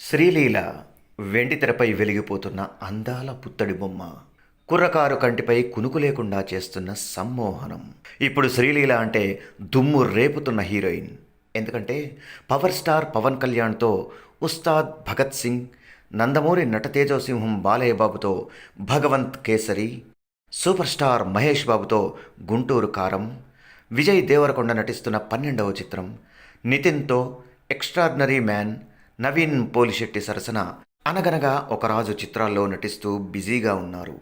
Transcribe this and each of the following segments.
శ్రీలీల వెండితెరపై వెలిగిపోతున్న అందాల పుత్తడి బొమ్మ కుర్రకారు కంటిపై కునుకు లేకుండా చేస్తున్న సమ్మోహనం. ఇప్పుడు శ్రీలీల అంటే దుమ్ము రేపుతున్న హీరోయిన్. ఎందుకంటే పవర్ స్టార్ పవన్ కళ్యాణ్తో ఉస్తాద్ భగత్ సింగ్ నందమూరి నటతేజోసింహం బాలయ్య బాబుతో భగవంత్ కేసరి సూపర్ స్టార్ మహేష్ బాబుతో గుంటూరు కారం విజయ్ దేవరకొండ నటిస్తున్న పన్నెండవ చిత్రం నితిన్తో ఎక్స్ట్రాడినరీ మ్యాన్ నవీన్ పోలిశెట్టి సరసన అనగనగా ఒక రాజు చిత్రాల్లో నటిస్తూ బిజీగా ఉన్నారు.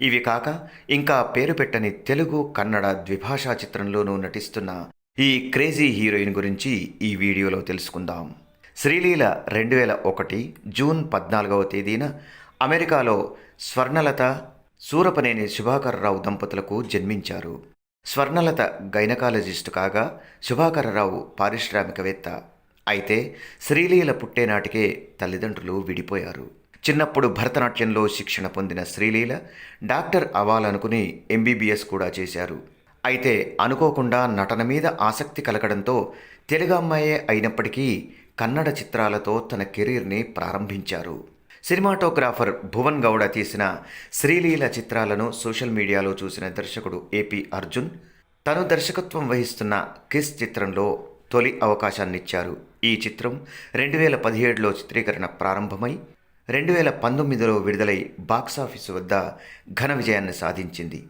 ఇవి కాక ఇంకా పేరు పెట్టని తెలుగు కన్నడ ద్విభాషా చిత్రంలోనూ నటిస్తున్న ఈ క్రేజీ హీరోయిన్ గురించి ఈ వీడియోలో తెలుసుకుందాం. శ్రీలీల రెండు వేల ఒకటి జూన్ పద్నాలుగవ తేదీన అమెరికాలో స్వర్ణలత సూరపనేని శుభాకరరావు దంపతులకు జన్మించారు. స్వర్ణలత గైనకాలజిస్టు కాగా శుభాకరరావు పారిశ్రామికవేత్త. అయితే శ్రీలీల పుట్టేనాటికే తల్లిదండ్రులు విడిపోయారు. చిన్నప్పుడు భరతనాట్యంలో శిక్షణ పొందిన శ్రీలీల డాక్టర్ అవ్వాలనుకుని ఎంబీబీఎస్ కూడా చేశారు. అయితే అనుకోకుండా నటన మీద ఆసక్తి కలగడంతో తెలుగు అమ్మాయే అయినప్పటికీ కన్నడ చిత్రాలతో తన కెరీర్ని ప్రారంభించారు. సినిమాటోగ్రాఫర్ భువన్ గౌడ తీసిన శ్రీలీల చిత్రాలను సోషల్ మీడియాలో చూసిన దర్శకుడు ఏపీ అర్జున్ తను దర్శకత్వం వహిస్తున్న కిస్ చిత్రంలో తొలి అవకాశాన్నిచ్చారు. ఈ చిత్రం రెండు వేల పదిహేడులో చిత్రీకరణ ప్రారంభమై రెండు వేల పంతొమ్మిదిలో విడుదలై బాక్సాఫీసు వద్ద ఘన విజయాన్ని సాధించింది.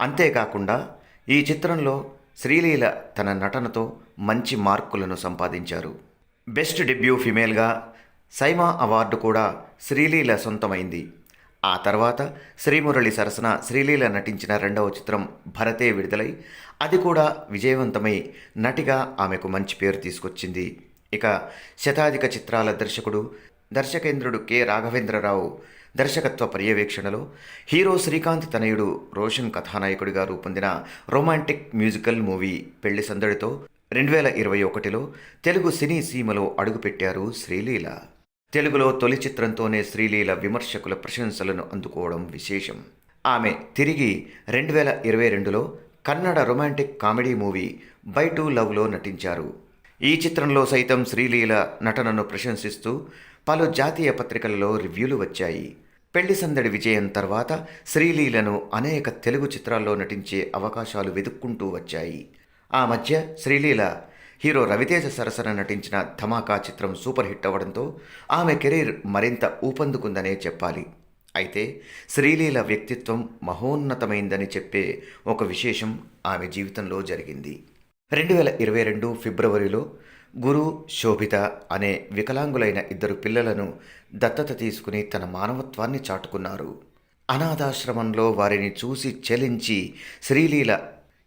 అంతేకాకుండా ఈ చిత్రంలో శ్రీలీల తన నటనతో మంచి మార్కులను సంపాదించారు. బెస్ట్ డెబ్యూ ఫిమేల్గా సైమా అవార్డు కూడా శ్రీలీల సొంతమైంది. ఆ తర్వాత శ్రీమురళి సరసన శ్రీలీల నటించిన రెండవ చిత్రం భరతే విడుదలై అది కూడా విజయవంతమై నటిగా ఆమెకు మంచి పేరు తీసుకొచ్చింది. ఇక శతాధిక చిత్రాల దర్శకుడు దర్శకేంద్రుడు కె. రాఘవేంద్రరావు దర్శకత్వ పర్యవేక్షణలో హీరో శ్రీకాంత్ తనయుడు రోషన్ కథానాయకుడిగా రూపొందిన రొమాంటిక్ మ్యూజికల్ మూవీ పెళ్ళి సందడితో రెండు వేల ఇరవై ఒకటిలో తెలుగు సినీ సీమలో అడుగుపెట్టారు శ్రీలీల. తెలుగులో తొలి చిత్రంతోనే శ్రీలీల విమర్శకుల ప్రశంసలను అందుకోవడం విశేషం. ఆమె తిరిగి రెండు వేల ఇరవై రెండులో Kannada romantic comedy movie by two లవ్లో నటించారు. ఈ చిత్రంలో సైతం శ్రీలీల నటనను ప్రశంసిస్తూ పలు జాతీయ పత్రికలలో రివ్యూలు వచ్చాయి. పెళ్ళి సందడి విజయం తర్వాత శ్రీలీలను అనేక తెలుగు చిత్రాల్లో నటించే అవకాశాలు వెతుక్కుంటూ వచ్చాయి. ఆ మధ్య శ్రీలీల హీరో రవితేజ సరసన నటించిన ధమాకా చిత్రం సూపర్ హిట్ అవ్వడంతో ఆమె కెరీర్ మరింత ఊపందుకుందనే చెప్పాలి. అయితే శ్రీలీల వ్యక్తిత్వం మహోన్నతమైందని చెప్పే ఒక విశేషం ఆమె జీవితంలో జరిగింది. రెండు వేల ఇరవై రెండు ఫిబ్రవరిలో గురు శోభిత అనే వికలాంగులైన ఇద్దరు పిల్లలను దత్తత తీసుకుని తన మానవత్వాన్ని చాటుకున్నారు. అనాథాశ్రమంలో వారిని చూసి చెలించి శ్రీలీల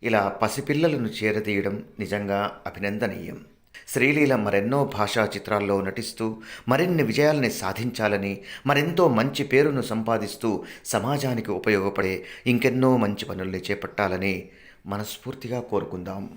ఇలా పసిపిల్లలను చేరదీయడం నిజంగా అభినందనీయం. శ్రీలీల మరెన్నో భాషా చిత్రాల్లో నటిస్తూ మరిన్ని విజయాల్ని సాధించాలని మరెంతో మంచి పేరును సంపాదిస్తూ సమాజానికి ఉపయోగపడే ఇంకెన్నో మంచి పనుల్ని చేపట్టాలని మనస్ఫూర్తిగా కోరుకుందాం.